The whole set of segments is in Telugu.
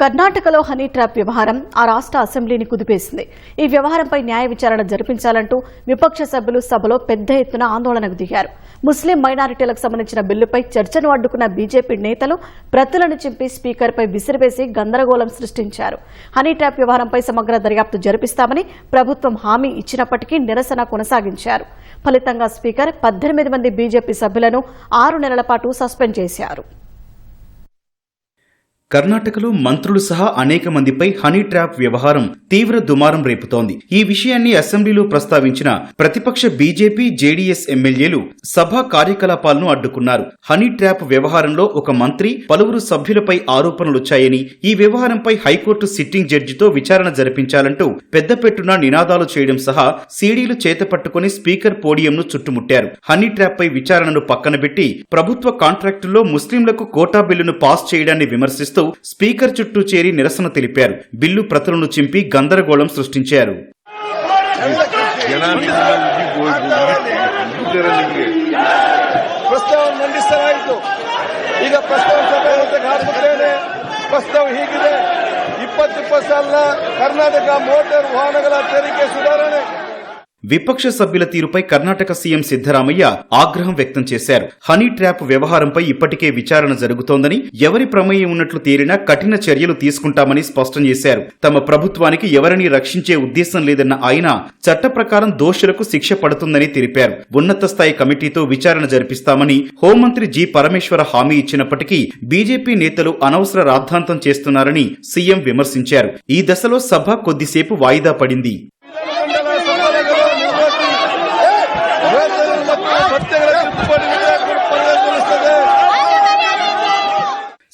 కర్ణాటకలో హనీ ట్రాప్ వ్యవహారం ఆ రాష్ట్ర అసెంబ్లీని కుదిపేసింది. ఈ వ్యవహారంపై న్యాయ విచారణ జరిపించాలంటూ విపక్ష సభ్యులు సభలో పెద్ద ఎత్తున ఆందోళనకు దిగారు. ముస్లిం మైనారిటీలకు సంబంధించిన బిల్లుపై చర్చను అడ్డుకున్న బీజేపీ నేతలు ప్రతులను చింపి స్పీకర్పై విసిరివేసి గందరగోళం సృష్టించారు. హనీ ట్రాప్ వ్యవహారంపై సమగ్ర దర్యాప్తు జరిపిస్తామని ప్రభుత్వం హామీ ఇచ్చినప్పటికీ నిరసన కొనసాగించారు. ఫలితంగా స్పీకర్ పద్దెనిమిది మంది బీజేపీ సభ్యులను ఆరు నెలల పాటు సస్పెండ్ చేశారు. కర్ణాటకలో మంత్రులు సహా అనేక మందిపై హనీ ట్రాప్ వ్యవహారం తీవ్ర దుమారం రేపుతోంది. ఈ విషయాన్ని అసెంబ్లీలో ప్రస్తావించిన ప్రతిపక్ష బీజేపీ జేడీఎస్ ఎమ్మెల్యేలు సభా కార్యకలాపాలను అడ్డుకున్నారు. హనీ ట్రాప్ వ్యవహారంలో ఒక మంత్రి పలువురు సభ్యులపై ఆరోపణలొచ్చాయని ఈ వ్యవహారంపై హైకోర్టు సిట్టింగ్ జడ్జితో విచారణ జరిపించాలంటూ పెద్దపెట్టున నినాదాలు చేయడం సహా సీడీలు చేతపట్టుకుని స్పీకర్ పోడియంను చుట్టుముట్టారు. హనీ ట్రాప్ పై విచారణను పక్కనబెట్టి ప్రభుత్వ కాంట్రాక్టుల్లో ముస్లింలకు కోటా బిల్లును పాస్ చేయడాన్ని విమర్శిస్తూ స్పీకర్ చుట్టూ చేరి నిరసన తెలిపారు బిల్లు ప్రతులను చింపి గందరగోళం సృష్టించారు ಜನ ನಿಂತಿದ್ದಾರೆ ನಿಮಗೆ ಪ್ರಸ್ತಾವ ಮಂಡಿಸಲಾಯಿತು ಈಗ ಪ್ರಸ್ತಾವ ಸಭೆ ಹಾಕುತ್ತೇನೆ ಪ್ರಸ್ತಾವ ಹೀಗಿದೆ ಇಪ್ಪತ್ತಿಪ್ಪತ್ತು ಸಾಲ ಕರ್ನಾಟಕ ಮೋಟಾರ್ ವಾಹನಗಳ ತೆರಿಗೆ ಸುಧಾರಣೆ విపక్ష సభ్యుల తీరుపై కర్ణాటక సీఎం సిద్దరామయ్య ఆగ్రహం వ్యక్తం చేశారు. హనీ ట్రాప్ వ్యవహారంపై ఇప్పటికే విచారణ జరుగుతోందని ఎవరి ప్రమేయం ఉన్నట్లు తేలినా కఠిన చర్యలు తీసుకుంటామని స్పష్టం చేశారు. తమ ప్రభుత్వానికి ఎవరిని రక్షించే ఉద్దేశం లేదన్న ఆయన చట్ట ప్రకారం దోషులకు శిక్ష పడుతుందని తెలిపారు. ఉన్నత స్థాయి కమిటీతో విచారణ జరిపిస్తామని హోంమంత్రి జి. పరమేశ్వర హామీ ఇచ్చినప్పటికీ బీజేపీ నేతలు అనవసర రాద్ధాంతం చేస్తున్నారని సీఎం విమర్శించారు. ఈ దశలో సభ కొద్దిసేపు వాయిదా పడింది.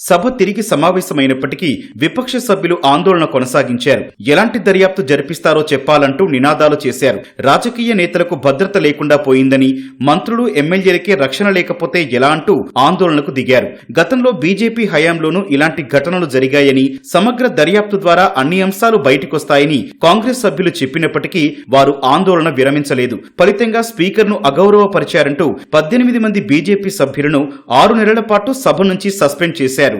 సభ తిరిగి సమావేశమైనప్పటికీ విపక్ష సభ్యులు ఆందోళన కొనసాగించారు. ఎలాంటి దర్యాప్తు జరిపిస్తారో చెప్పాలంటూ నినాదాలు చేశారు. రాజకీయ నేతలకు భద్రత లేకుండా పోయిందని మంత్రులు ఎమ్మెల్యేలకే రక్షణ లేకపోతే ఎలా అంటూ ఆందోళనకు దిగారు. గతంలో బీజేపీ హయాంలోనూ ఇలాంటి ఘటనలు జరిగాయని సమగ్ర దర్యాప్తు ద్వారా అన్ని అంశాలు బయటకొస్తాయని కాంగ్రెస్ సభ్యులు చెప్పినప్పటికీ వారు ఆందోళన విరమించలేదు. ఫలితంగా స్పీకర్ను అగౌరవపరిచారంటూ పద్దెనిమిది మంది బీజేపీ సభ్యులను ఆరు నెలల పాటు సభ నుంచి సస్పెండ్ చేశారు.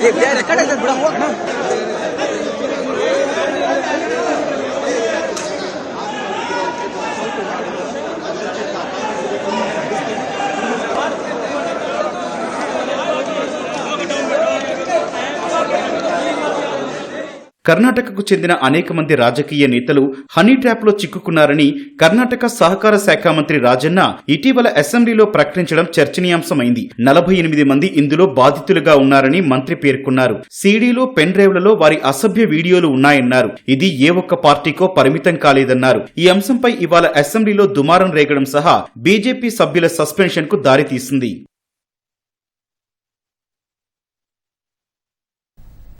ಏ ಬೇರೆ ಕಡೆ ಬಿಡ. కర్ణాటకకు చెందిన అనేక మంది రాజకీయ నేతలు హనీ చిక్కుకున్నారని కర్ణాటక సహకార శాఖ మంత్రి రాజన్న ఇటీవల అసెంబ్లీలో ప్రకటించడం చర్చనీయాంశమైంది. నలభై ఎనిమిది మంది ఇందులో బాధితులుగా ఉన్నారని మంత్రి పేర్కొన్నారు. సీడీలో పెన్ డ్రైవ్లలో వారి అసభ్య వీడియోలు ఉన్నాయన్నారు. ఇది ఏ ఒక్క పార్టీకో పరిమితం కాలేదన్నారు. ఈ అంశంపై ఇవాళ అసెంబ్లీలో దుమారం రేగడం సహా బీజేపీ సభ్యుల సస్పెన్షన్కు దారితీసింది.